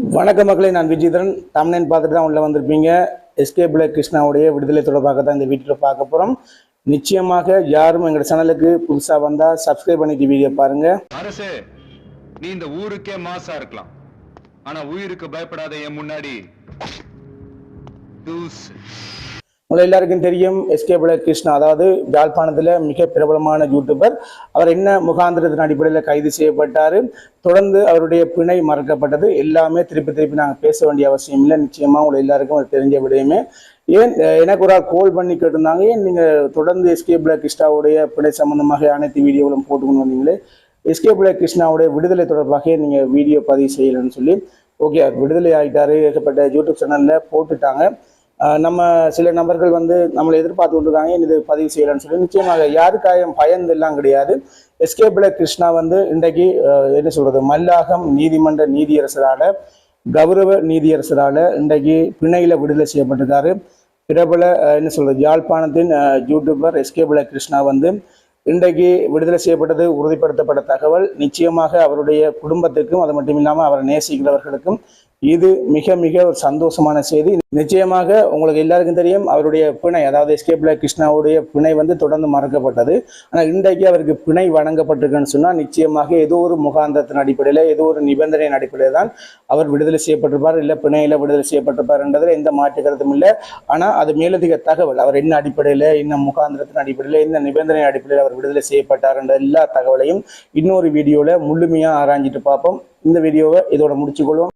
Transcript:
வணக்க மக்களே நான் விஜயதரன் தமிழன் பார்த்துட்டு தான் உள்ள வந்திருப்பீங்க. எஸ்கே பிளக் கிருஷ்ணாவுடைய விடுதலை தொடர்பாக தான் இந்த வீட்டில் பார்க்க போகிறோம் நிச்சயமாக யாரும் எங்கள் சேனலுக்கு புதுசாக வந்தால் சப்ஸ்கிரைப் பண்ணிட்டு வீடியோ பாருங்கள் அரசு நீ இந்த ஊருக்கே மாசா இருக்கலாம். ஆனா உயிருக்கு பயப்படாத என் முன்னாடி உங்களை எல்லாருக்கும் தெரியும் எஸ்கே பிளக் கிருஷ்ணா அதாவது யாழ்ப்பாணத்தில் மிக பிரபலமான யூடியூபர் அவர் என்ன முகாந்திரத்தின் அடிப்படையில் கைது செய்யப்பட்டார் தொடர்ந்து அவருடைய பிணை மறக்கப்பட்டது. எல்லாமே திருப்பி திருப்பி நாங்கள் பேச வேண்டிய அவசியம் இல்லை. நிச்சயமாக உங்களை எல்லாருக்கும் அது தெரிஞ்ச விடையுமே. ஏன் எனக்கு ஒரு ஆள் கோல் பண்ணி கேட்டிருந்தாங்க. ஏன் நீங்கள் தொடர்ந்து எஸ்கே பிளக் கிருஷ்ணாவுடைய பிணை சம்பந்தமாக அனைத்து வீடியோகளும் போட்டுக்கொண்டு வந்தீங்களே? எஸ்கே பிளக் கிருஷ்ணாவுடைய விடுதலை தொடர்பாக நீங்கள் வீடியோ பதிவு செய்யலைன்னு சொல்லி. ஓகே அவர் விடுதலை ஆகிட்டாரு ஏகப்பட்ட யூடியூப் சேனலில் போட்டுட்டாங்க. நம்ம சில நபர்கள் வந்து நம்மளை எதிர்பார்த்து கொண்டிருக்காங்க இது பதிவு செய்யலாம்னு சொல்லி. நிச்சயமாக யாருக்காயும் பயந்தெல்லாம் கிடையாது. எஸ்கேபில் கிருஷ்ணா வந்து இன்றைக்கு என்ன சொல்றது மல்லாகம் நீதிமன்ற நீதியரசரால கௌரவ நீதியரசரால இன்றைக்கு பிணையில விடுதலை செய்யப்பட்டிருக்காரு. பிரபல என்ன சொல்றது யாழ்ப்பாணத்தின் யூடியூபர் எஸ்கே கிருஷ்ணா வந்து இன்றைக்கு விடுதலை செய்யப்பட்டது உறுதிப்படுத்தப்பட்ட தகவல். நிச்சயமாக அவருடைய குடும்பத்துக்கும் அது மட்டும் இல்லாமல் அவரை நேசிக்கிறவர்களுக்கும் இது மிக மிக ஒரு சந்தோஷமான செய்தி. நிச்சயமாக உங்களுக்கு எல்லாருக்கும் தெரியும் அவருடைய பிணை அதாவது எஸ்கேப்ல கிருஷ்ணாவுடைய பிணை வந்து தொடர்ந்து மறக்கப்பட்டது. ஆனால் இன்றைக்கு அவருக்கு பிணை வழங்கப்பட்டிருக்குன்னு சொன்னால் நிச்சயமாக ஏதோ ஒரு முகாந்தத்தின் அடிப்படையில் ஏதோ ஒரு நிபந்தனையின் அடிப்படையில் தான் அவர் விடுதலை செய்யப்பட்டிருப்பார். இல்லை பிணையில விடுதலை செய்யப்பட்டிருப்பார்ன்றதுல எந்த மாற்று கருத்தும் இல்லை. ஆனால் அது மேலதிக தகவல் அவர் என்ன அடிப்படையில் என்ன முகாந்திரத்தின் அடிப்படையில் என்ன நிபந்தனை அடிப்படையில் அவர் விடுதலை செய்யப்பட்டார் என்ற எல்லா தகவலையும் இன்னொரு வீடியோவில் முழுமையாக ஆராய்ஞ்சிட்டு பார்ப்போம். இந்த வீடியோவை இதோட முடிச்சுக்கொள்வோம்.